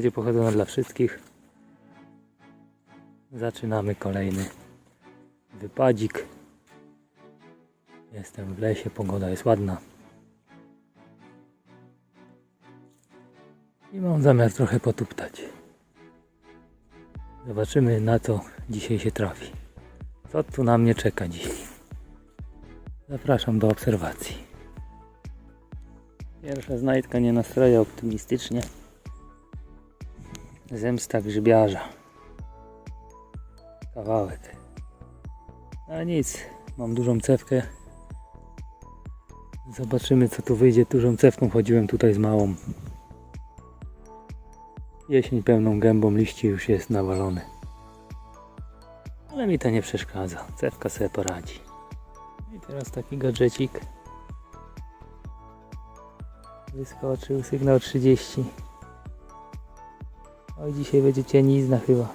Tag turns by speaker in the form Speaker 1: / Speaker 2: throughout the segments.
Speaker 1: będzie pochodzona dla wszystkich. Zaczynamy kolejny wypadzik. Jestem w lesie, pogoda jest ładna. I mam zamiar trochę potuptać. Zobaczymy na co dzisiaj się trafi. Co tu na mnie czeka dzisiaj. Zapraszam do obserwacji. Pierwsza znajdka nie nastroja optymistycznie. Zemsta grzybiarza. Kawałek. Ale nic, mam dużą cewkę. Zobaczymy co tu wyjdzie. Dużą cewką chodziłem tutaj z małą. Jesień pełną gębą liści już jest nawalony. Ale mi to nie przeszkadza. Cewka sobie poradzi. I teraz taki gadżecik. Wyskoczył sygnał 30. Oj, dzisiaj będzie cienizna chyba.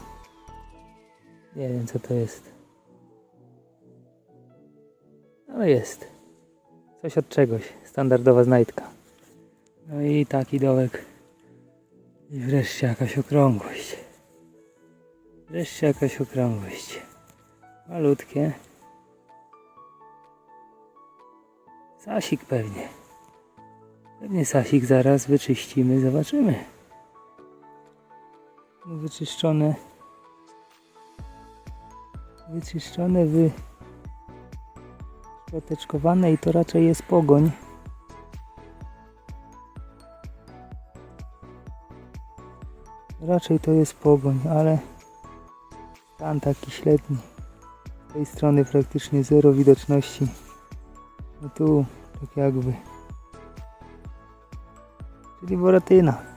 Speaker 1: Nie wiem co to jest. Ale jest. Coś od czegoś. Standardowa znajdka. No i taki dołek. I wreszcie jakaś okrągłość. Wreszcie jakaś okrągłość. Malutkie. Sasik pewnie. Pewnie sasik zaraz wyczyścimy, zobaczymy. Wyczyszczone. Wyczyszczone, wy... Szczoteczkowane i to raczej jest pogoń. Raczej to jest pogoń, ale stan taki średni. Z tej strony praktycznie zero widoczności. No tu tak jakby. Czyli boratyna.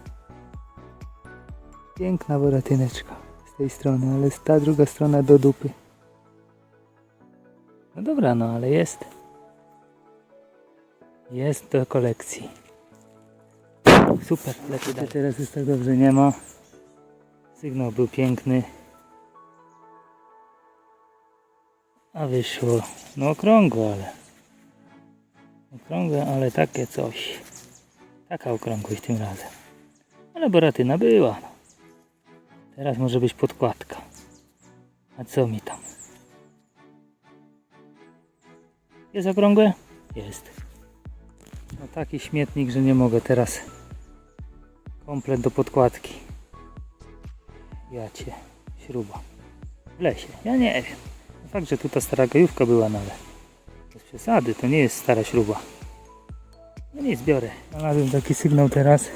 Speaker 1: Piękna boratyneczka z tej strony, ale z ta druga strona do dupy. No dobra, no ale jest. Jest do kolekcji. Super, lecę dalej. Teraz już tak dobrze nie ma. Sygnał był piękny. A wyszło, no okrągłe, ale okrągłe, ale takie coś. Taka okrągłość tym razem. Ale boratyna była. No. Teraz może być podkładka. A co mi tam? Jest okrągłe? Jest. No taki śmietnik, że nie mogę teraz. Komplet do podkładki. Ja cię, śruba. W lesie, ja nie wiem. Fakt, że tu ta stara gajówka była, no ale bez przesady, to nie jest stara śruba. No nic, biorę. Znalazłem taki sygnał teraz.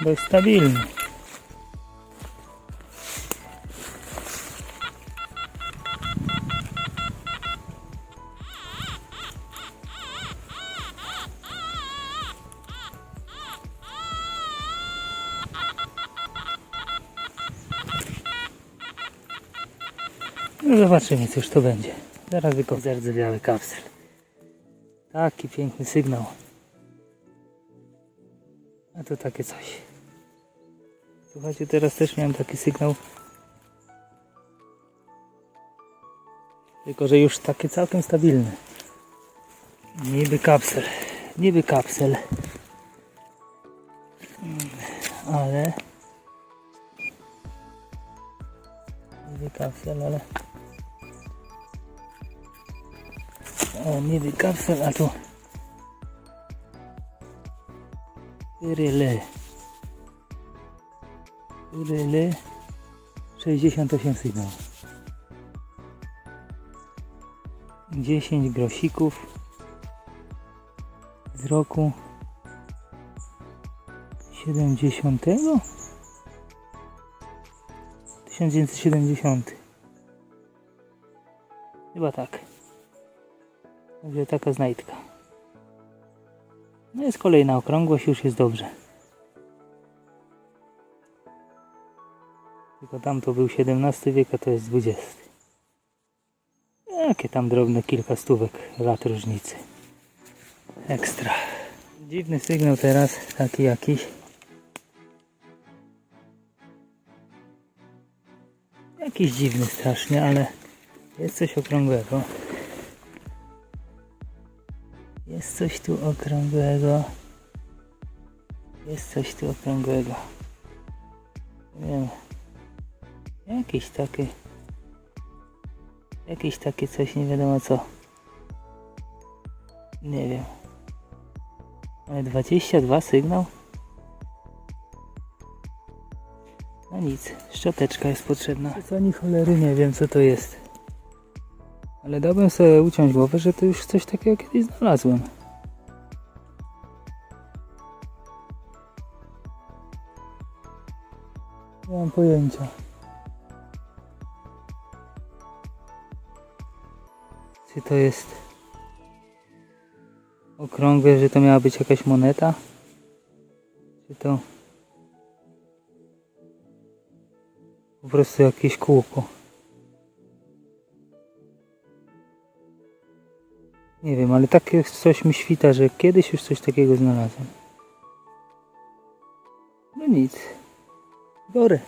Speaker 1: Dość stabilny. No zobaczymy cóż to będzie. Zaraz tylko zardzewiały kapsel. Taki piękny sygnał. A to takie coś. Słuchajcie, teraz też miałem taki sygnał. Tylko, że już takie całkiem stabilne. Niby kapsel. Niby kapsel. Mm, Ale... Niby kapsel, ale... O, niby kapsel, a tu... Ryle. Ryle. 68 sygnał. 10 grosików z roku 70 1970 chyba tak także taka znajdka jest kolejna okrągłość już jest dobrze tylko tam to był XVII wiek a to jest XX Jakie tam drobne kilka stówek lat różnicy. Ekstra. Dziwny sygnał teraz, taki jakiś. Jakiś dziwny strasznie, ale jest coś okrągłego. Jest coś tu okrągłego. Jest coś tu okrągłego. Nie wiem. Jakieś takie. Jakieś takie coś, nie wiadomo co. Nie wiem. Ale 22 sygnał? No nic, szczoteczka jest potrzebna. Co ani cholery nie wiem co to jest. Ale dałbym sobie uciąć głowę, że to już coś takiego kiedyś znalazłem. Nie mam pojęcia. Czy to jest okrągłe, że to miała być jakaś moneta? Czy to po prostu jakieś kółko? Nie wiem, ale takie coś mi świta, że kiedyś już coś takiego znalazłem. No nic. Biorę.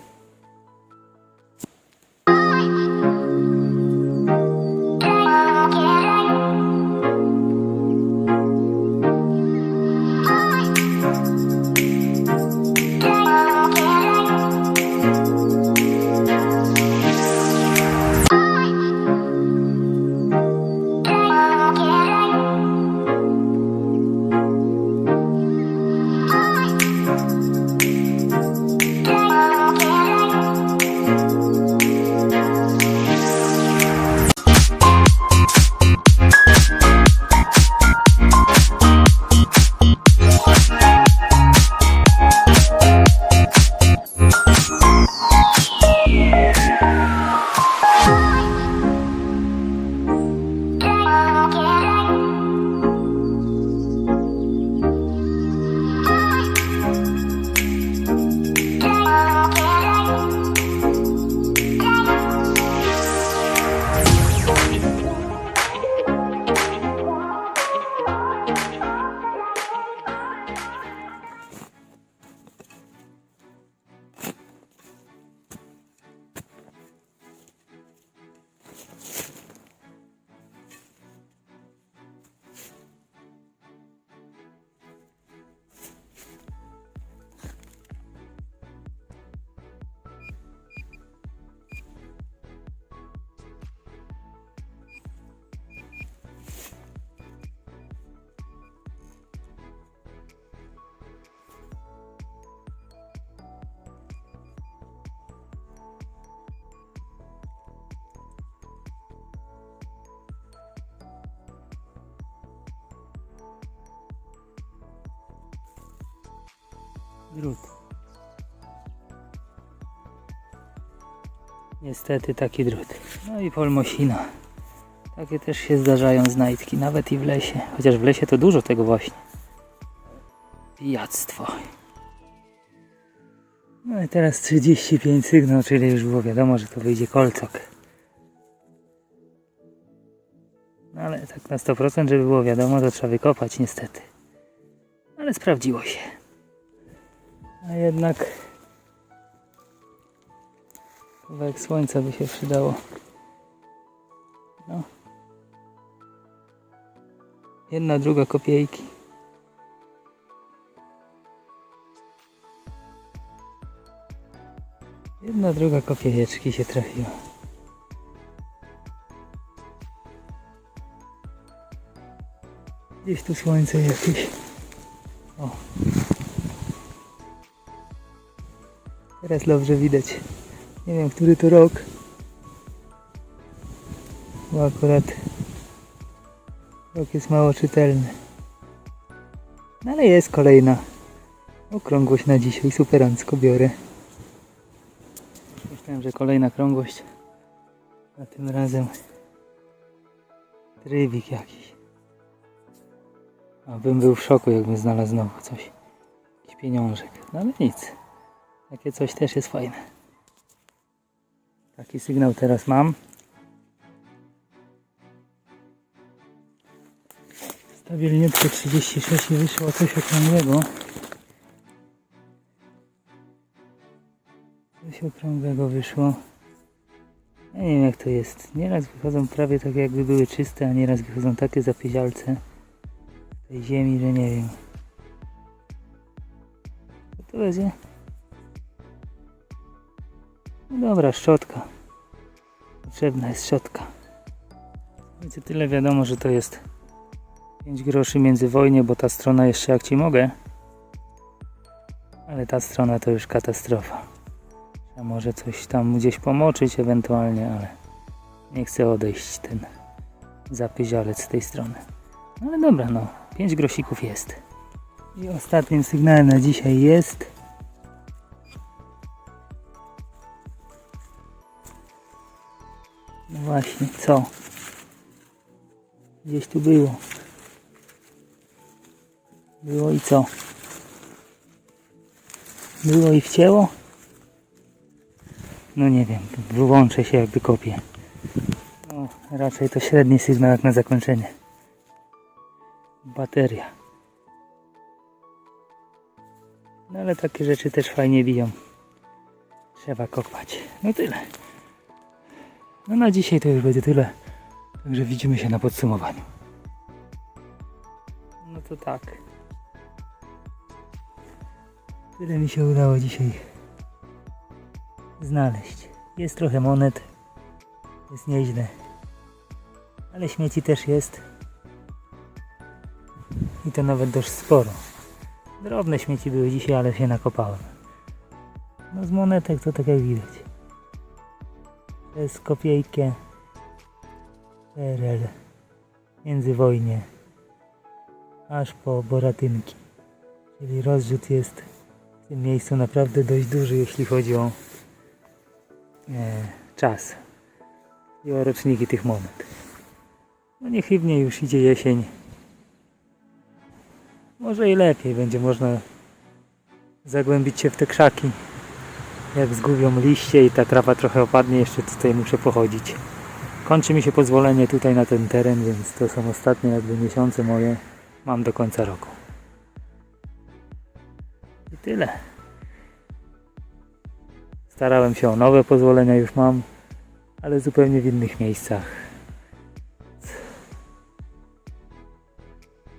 Speaker 1: Drut. Niestety taki drut. No i polmosina. Takie też się zdarzają znajdki, nawet i w lesie. Chociaż w lesie to dużo tego właśnie. Pijactwo. No i teraz 35 sygnał, czyli już było wiadomo, że to wyjdzie kolcok. No ale tak na 100%, żeby było wiadomo, to trzeba wykopać niestety. Ale sprawdziło się. A jednak kawałek słońca by się przydało. No. Jedna, druga kopiejki. Jedna, druga kopiejeczki się trafiła. Gdzieś tu słońce jakieś. O. Teraz dobrze widać. Nie wiem, który to rok. Bo akurat rok jest mało czytelny. No ale jest kolejna okrągłość na dzisiaj. Superancko biorę. Myślałem, że kolejna krągłość. A tym razem trybik jakiś. A bym był w szoku, jakbym znalazł znowu coś. Jakiś pieniążek. No ale nic. Takie coś też jest fajne. Taki sygnał teraz mam. Stabilniutko 36 i wyszło coś okrągłego. Coś okrągłego wyszło. Ja nie wiem jak to jest. Nieraz wychodzą prawie tak jakby były czyste, a nieraz wychodzą takie zapiezialce, tej ziemi, że nie wiem. To będzie? No dobra, szczotka. Potrzebna jest szczotka. Wiecie, tyle wiadomo, że to jest 5 groszy międzywojnie, bo ta strona jeszcze jak ci mogę. Ale ta strona to już katastrofa. A może coś tam gdzieś pomoczyć ewentualnie, ale nie chcę odejść ten zapyzialec z tej strony. No ale dobra, no. 5 grosików jest. I ostatnim sygnałem na dzisiaj jest właśnie, co? Gdzieś tu było. Było i co? Było i wcięło? No nie wiem, wyłączę się jakby kopię. No, raczej to średni sygnał jak na zakończenie. Bateria. No ale takie rzeczy też fajnie biją. Trzeba kopać. No tyle. No na dzisiaj to już będzie tyle. Także widzimy się na podsumowaniu. No to tak. Tyle mi się udało dzisiaj znaleźć. Jest trochę monet. Jest nieźle. Ale śmieci też jest. I to nawet dość sporo. Drobne śmieci były dzisiaj, ale się nakopałem. No z monetek to tak jak widać. Przez kopiejkę PRL międzywojnie aż po Boratynki. Czyli rozrzut jest w tym miejscu naprawdę dość duży, jeśli chodzi o e, czas i o roczniki tych monet. No niechybnie już idzie jesień. Może i lepiej będzie można zagłębić się w te krzaki. Jak zgubią liście i ta trawa trochę opadnie, jeszcze tutaj muszę pochodzić. Kończy mi się pozwolenie tutaj na ten teren, więc to są ostatnie jakby miesiące moje. Mam do końca roku. I tyle. Starałem się o nowe pozwolenia, już mam, ale zupełnie w innych miejscach.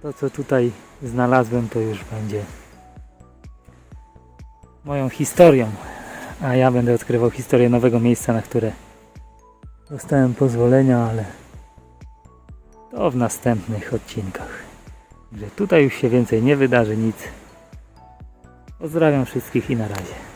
Speaker 1: To co tutaj znalazłem to już będzie moją historią, a ja będę odkrywał historię nowego miejsca, na które dostałem pozwolenia, ale to w następnych odcinkach. Że tutaj już się więcej nie wydarzy nic. Pozdrawiam wszystkich i na razie.